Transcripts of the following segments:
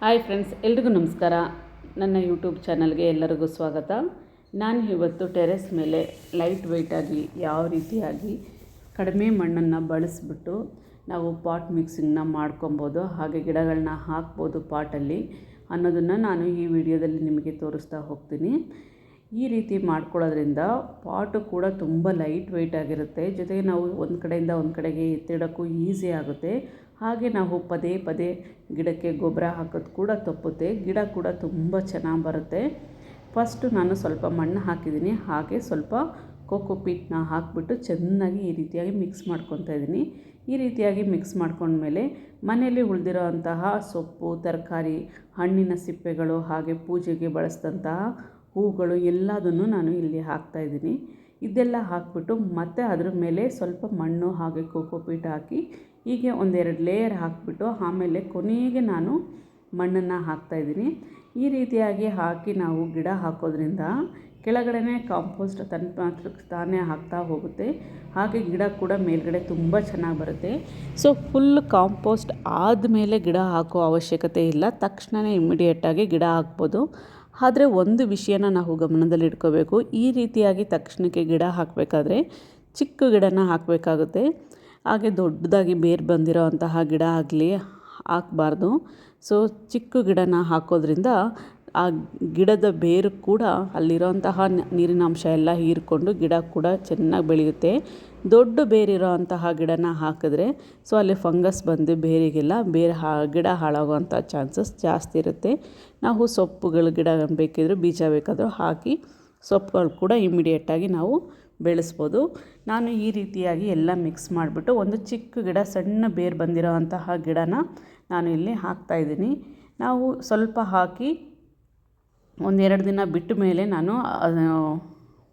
Hi friends, ಎಲ್ರಿಗೂ ನಮಸ್ಕಾರ. ನನ್ನ ಯೂಟ್ಯೂಬ್ ಚಾನಲ್ಗೆ ಎಲ್ಲರಿಗೂ ಸ್ವಾಗತ. ನಾನು ಇವತ್ತು ಟೆರೆಸ್ ಮೇಲೆ ಲೈಟ್ ವೆಯ್ಟಾಗಿ ಯಾವ ರೀತಿಯಾಗಿ ಕಡಿಮೆ ಮಣ್ಣನ್ನು ಬಳಸಿಬಿಟ್ಟು ನಾವು ಪಾಟ್ ಮಿಕ್ಸಿಂಗ್ನ ಮಾಡ್ಕೊಬೋದು, ಹಾಗೆ ಗಿಡಗಳನ್ನ ಹಾಕ್ಬೋದು ಪಾಟಲ್ಲಿ ಅನ್ನೋದನ್ನು ನಾನು ಈ ವಿಡಿಯೋದಲ್ಲಿ ನಿಮಗೆ ತೋರಿಸ್ತಾ ಹೋಗ್ತೀನಿ. ಈ ರೀತಿ ಮಾಡ್ಕೊಳ್ಳೋದ್ರಿಂದ ಪಾಟು ಕೂಡ ತುಂಬ ಲೈಟ್ ವೆಯ್ಟ್ ಆಗಿರುತ್ತೆ. ಜೊತೆಗೆ ನಾವು ಒಂದು ಕಡೆಯಿಂದ ಒಂದು ಕಡೆಗೆ ಎತ್ತಿಡೋಕ್ಕೂ ಈಸಿ ಆಗುತ್ತೆ. ಹಾಗೆ ನಾವು ಪದೇ ಪದೇ ಗಿಡಕ್ಕೆ ಗೊಬ್ಬರ ಹಾಕೋದು ಕೂಡ ತಪ್ಪುತ್ತೆ. ಗಿಡ ಕೂಡ ತುಂಬ ಚೆನ್ನಾಗಿ ಬರುತ್ತೆ. ಫಸ್ಟು ನಾನು ಸ್ವಲ್ಪ ಮಣ್ಣು ಹಾಕಿದ್ದೀನಿ. ಹಾಗೆ ಸ್ವಲ್ಪ ಕೋಕೋ ಪೀಟ್ನ ಹಾಕಿಬಿಟ್ಟು ಚೆನ್ನಾಗಿ ಈ ರೀತಿಯಾಗಿ ಮಿಕ್ಸ್ ಮಾಡ್ಕೊತಾ ಇದ್ದೀನಿ. ಈ ರೀತಿಯಾಗಿ ಮಿಕ್ಸ್ ಮಾಡ್ಕೊಂಡ್ಮೇಲೆ ಮನೆಯಲ್ಲಿ ಉಳಿದಿರೋ ಸೊಪ್ಪು, ತರಕಾರಿ, ಹಣ್ಣಿನ ಸಿಪ್ಪೆಗಳು ಹಾಗೆ ಪೂಜೆಗೆ ಬಳಸಿದಂತಹ ಹೂಗಳು ಎಲ್ಲದನ್ನು ನಾನು ಇಲ್ಲಿ ಹಾಕ್ತಾ ಇದ್ದೀನಿ. ಇದೆಲ್ಲ ಹಾಕ್ಬಿಟ್ಟು ಮತ್ತೆ ಅದ್ರ ಮೇಲೆ ಸ್ವಲ್ಪ ಮಣ್ಣು ಹಾಗೆ ಕೋಕೋಪೀಟ್ ಹಾಕಿ ಹೀಗೆ ಒಂದೆರಡು ಲೇಯರ್ ಹಾಕಿಬಿಟ್ಟು ಆಮೇಲೆ ಕೊನೆಗೆ ನಾನು ಮಣ್ಣನ್ನು ಹಾಕ್ತಾಯಿದ್ದೀನಿ ಈ ರೀತಿಯಾಗಿ ಹಾಕಿ ನಾವು ಗಿಡ ಹಾಕೋದ್ರಿಂದ ಕೆಳಗಡೆ ಕಾಂಪೋಸ್ಟ್ ತನ್ನ ತಾನೇ ಹಾಕ್ತಾ ಹೋಗುತ್ತೆ. ಹಾಗೆ ಗಿಡ ಕೂಡ ಮೇಲ್ಗಡೆ ತುಂಬ ಚೆನ್ನಾಗಿ ಬರುತ್ತೆ. ಸೊ ಫುಲ್ ಕಾಂಪೋಸ್ಟ್ ಆದಮೇಲೆ ಗಿಡ ಹಾಕೋ ಅವಶ್ಯಕತೆ ಇಲ್ಲ. ತಕ್ಷಣವೇ ಇಮ್ಮಿಡಿಯೇಟಾಗಿ ಗಿಡ ಹಾಕ್ಬೋದು. ಆದರೆ ಒಂದು ವಿಷಯನ ನಾವು ಗಮನದಲ್ಲಿಟ್ಕೋಬೇಕು ಈ ರೀತಿಯಾಗಿ ತಕ್ಷಣಕ್ಕೆ ಗಿಡ ಹಾಕಬೇಕಾದ್ರೆ ಚಿಕ್ಕ ಗಿಡನ ಹಾಕಬೇಕಾಗುತ್ತೆ. ಹಾಗೆ ದೊಡ್ಡದಾಗಿ ಬೇರು ಬಂದಿರೋ ಅಂತಹ ಗಿಡ ಆಗಲಿ ಹಾಕಬಾರ್ದು. ಸೊ ಚಿಕ್ಕ ಗಿಡನ ಹಾಕೋದ್ರಿಂದ ಆ ಗಿಡದ ಬೇರು ಕೂಡ ಅಲ್ಲಿರೋಂತಹ ನೀರಿನ ಅಂಶ ಎಲ್ಲ ಹೀರಿಕೊಂಡು ಗಿಡ ಕೂಡ ಚೆನ್ನಾಗಿ ಬೆಳೆಯುತ್ತೆ. ದೊಡ್ಡ ಬೇರಿರೋ ಅಂತಹ ಗಿಡನ ಹಾಕಿದ್ರೆ ಸೊ ಅಲ್ಲಿ ಫಂಗಸ್ ಬಂದು ಬೇರಿಗೆಲ್ಲ ಬೇರೆ ಹಾ, ಗಿಡ ಹಾಳಾಗುವಂಥ ಚಾನ್ಸಸ್ ಜಾಸ್ತಿ ಇರುತ್ತೆ. ನಾವು ಸೊಪ್ಪುಗಳು, ಗಿಡ ಬೇಕಿದ್ರು ಬೀಜ ಬೇಕಾದರೂ ಹಾಕಿ ಸೊಪ್ಪುಗಳು ಕೂಡ ಇಮಿಡಿಯೇಟಾಗಿ ನಾವು ಬೆಳೆಸ್ಬೋದು. ನಾನು ಈ ರೀತಿಯಾಗಿ ಎಲ್ಲ ಮಿಕ್ಸ್ ಮಾಡಿಬಿಟ್ಟು ಒಂದು ಚಿಕ್ಕ ಗಿಡ, ಸಣ್ಣ ಬೇರು ಬಂದಿರೋ ಅಂತಹ ಗಿಡನ ನಾನು ಇಲ್ಲಿ ಹಾಕ್ತಾಯಿದ್ದೀನಿ ನಾವು ಸ್ವಲ್ಪ ಹಾಕಿ ಒಂದೆರಡು ದಿನ ಬಿಟ್ಟ ಮೇಲೆ ನಾನು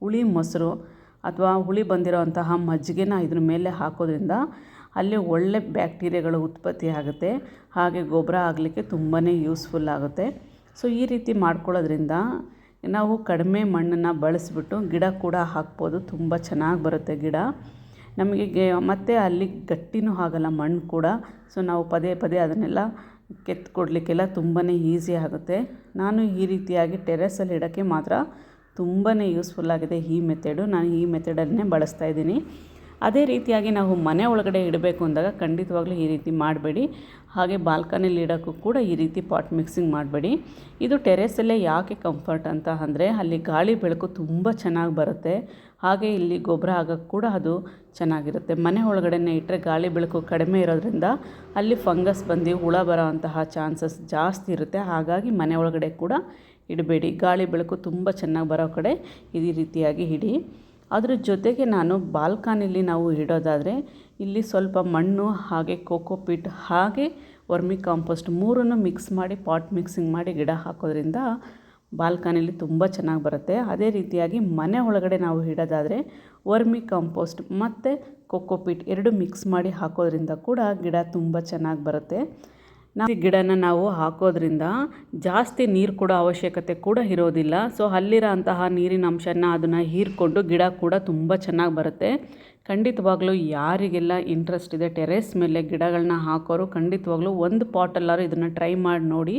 ಹುಳಿ ಮೊಸರು ಅಥವಾ ಹುಳಿ ಬಂದಿರೋ ಅಂತಹ ಮಜ್ಜಿಗೆನ ಇದ್ರ ಮೇಲೆ ಹಾಕೋದ್ರಿಂದ ಅಲ್ಲಿ ಒಳ್ಳೆ ಬ್ಯಾಕ್ಟೀರಿಯಾಗಳು ಉತ್ಪತ್ತಿ ಆಗುತ್ತೆ. ಹಾಗೆ ಗೊಬ್ಬರ ಆಗಲಿಕ್ಕೆ ತುಂಬಾ ಯೂಸ್ಫುಲ್ ಆಗುತ್ತೆ. ಸೊ, ಈ ರೀತಿ ಮಾಡ್ಕೊಳ್ಳೋದ್ರಿಂದ ನಾವು ಕಡಿಮೆ ಮಣ್ಣನ್ನು ಬಳಸಿಬಿಟ್ಟು ಗಿಡ ಕೂಡ ಹಾಕ್ಬೋದು. ತುಂಬ ಚೆನ್ನಾಗಿ ಬರುತ್ತೆ ಗಿಡ. ನಮಗೆ ಮತ್ತು ಅಲ್ಲಿ ಗಟ್ಟಿನೂ ಆಗಲ್ಲ ಮಣ್ಣು ಕೂಡ. ಸೊ, ನಾವು ಪದೇ ಪದೇ ಅದನ್ನೆಲ್ಲ ಕೆತ್ತು ಕೊಡಲಿಕ್ಕೆಲ್ಲ ತುಂಬಾ ಈಸಿ ಆಗುತ್ತೆ. ನಾನು ಈ ರೀತಿಯಾಗಿ ಟೆರೆಸಲ್ಲಿ ಇಡೋಕ್ಕೆ ಮಾತ್ರ ತುಂಬಾ ಯೂಸ್ಫುಲ್ ಆಗಿದೆ ಈ ಮೆಥಡು ನಾನು ಈ ಮೆಥಡನ್ನೇ ಬಳಸ್ತಾ ಇದ್ದೀನಿ. ಅದೇ ರೀತಿಯಾಗಿ ನಾವು ಮನೆ ಒಳಗಡೆ ಇಡಬೇಕು ಅಂದಾಗ ಖಂಡಿತವಾಗ್ಲೂ ಈ ರೀತಿ ಮಾಡಬೇಡಿ. ಹಾಗೆ ಬಾಲ್ಕನಿಲಿ ಇಡೋಕ್ಕೂ ಕೂಡ ಈ ರೀತಿ ಪಾಟ್ ಮಿಕ್ಸಿಂಗ್ ಮಾಡಬೇಡಿ. ಇದು ಟೆರೆಸಲ್ಲೇ ಯಾಕೆ ಕಂಫರ್ಟ್ ಅಂತ ಅಂದರೆ ಅಲ್ಲಿ ಗಾಳಿ ಬೆಳಕು ತುಂಬ ಚೆನ್ನಾಗಿ ಬರುತ್ತೆ. ಹಾಗೆ ಇಲ್ಲಿ ಗೊಬ್ಬರ ಆಗೋಕ್ಕೆ ಕೂಡ ಅದು ಚೆನ್ನಾಗಿರುತ್ತೆ. ಮನೆ ಒಳಗಡೆನೆ ಇಟ್ಟರೆ ಗಾಳಿ ಬೆಳಕು ಕಡಿಮೆ ಇರೋದ್ರಿಂದ ಅಲ್ಲಿ ಫಂಗಸ್ ಬಂದು ಹುಳ ಬರೋ ಅಂತಹ ಚಾನ್ಸಸ್ ಜಾಸ್ತಿ ಇರುತ್ತೆ. ಹಾಗಾಗಿ ಮನೆ ಒಳಗಡೆ ಕೂಡ ಇಡಬೇಡಿ. ಗಾಳಿ ಬೆಳಕು ತುಂಬ ಚೆನ್ನಾಗಿ ಬರೋ ಕಡೆ ಈ ರೀತಿಯಾಗಿ ಇಡಿ. ಅದ್ರ ಜೊತೆಗೆ ನಾನು ಬಾಲ್ಕನಿಲಿ ನಾವು ಇಡೋದಾದರೆ ಇಲ್ಲಿ ಸ್ವಲ್ಪ ಮಣ್ಣು, ಹಾಗೆ ಕೋಕೋಪಿಟ್ ಹಾಗೆ ವರ್ಮಿ ಕಾಂಪೋಸ್ಟ್ ಮೂರನ್ನು ಮಿಕ್ಸ್ ಮಾಡಿ, ಪಾಟ್ ಮಿಕ್ಸಿಂಗ್ ಮಾಡಿ ಗಿಡ ಹಾಕೋದ್ರಿಂದ ಬಾಲ್ಕನಿಲಿ ತುಂಬ ಚೆನ್ನಾಗಿ ಬರುತ್ತೆ. ಅದೇ ರೀತಿಯಾಗಿ ಮನೆ ಒಳಗಡೆ ನಾವು ಇಡೋದಾದರೆ ವರ್ಮಿ ಕಾಂಪೋಸ್ಟ್ ಮತ್ತು ಕೋಕೋಪಿಟ್ ಎರಡು ಮಿಕ್ಸ್ ಮಾಡಿ ಹಾಕೋದ್ರಿಂದ ಕೂಡ ಗಿಡ ತುಂಬ ಚೆನ್ನಾಗಿ ಬರುತ್ತೆ. ನಾವು ಗಿಡನ ನಾವು ಹಾಕೋದ್ರಿಂದ ಜಾಸ್ತಿ ನೀರು ಕೊಡೋ ಅವಶ್ಯಕತೆ ಕೂಡ ಇರೋದಿಲ್ಲ. ಸೊ ಅಲ್ಲಿರೋ ಅಂತಹ ನೀರಿನ ಅಂಶನ ಅದನ್ನು ಹೀರ್ಕೊಂಡು ಗಿಡ ಕೂಡ ತುಂಬ ಚೆನ್ನಾಗಿ ಬರುತ್ತೆ. ಖಂಡಿತವಾಗ್ಲೂ ಯಾರಿಗೆಲ್ಲ ಇಂಟ್ರೆಸ್ಟ್ ಇದೆ ಟೆರೆಸ್ ಮೇಲೆ ಗಿಡಗಳನ್ನ ಹಾಕೋರು ಖಂಡಿತವಾಗ್ಲೂ ಒಂದು ಪಾಟಲ್ಲಾರು ಇದನ್ನು ಟ್ರೈ ಮಾಡಿ ನೋಡಿ.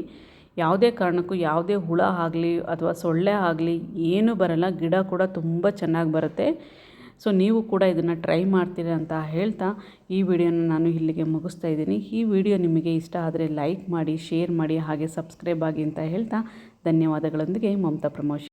ಯಾವುದೇ ಕಾರಣಕ್ಕೂ ಯಾವುದೇ ಹುಳ ಆಗಲಿ ಅಥವಾ ಸೊಳ್ಳೆ ಆಗಲಿ ಏನೂ ಬರಲ್ಲ, ಗಿಡ ಕೂಡ ತುಂಬ ಚೆನ್ನಾಗಿ ಬರುತ್ತೆ. ಸೊ ನೀವು ಕೂಡ ಇದನ್ನು ಟ್ರೈ ಮಾಡ್ತೀರ ಅಂತ ಹೇಳ್ತಾ ಈ ವಿಡಿಯೋನ ನಾನು ಇಲ್ಲಿಗೆ ಮುಗಿಸ್ತಾ ಇದ್ದೀನಿ. ಈ ವಿಡಿಯೋ ನಿಮಗೆ ಇಷ್ಟ ಆದರೆ ಲೈಕ್ ಮಾಡಿ ಶೇರ್ ಮಾಡಿ, ಹಾಗೆ ಸಬ್ಸ್ಕ್ರೈಬ್ ಆಗಿ ಅಂತ ಹೇಳ್ತಾ ಧನ್ಯವಾದಗಳೊಂದಿಗೆ ಮಮತಾ ಪ್ರಮೋಷನ್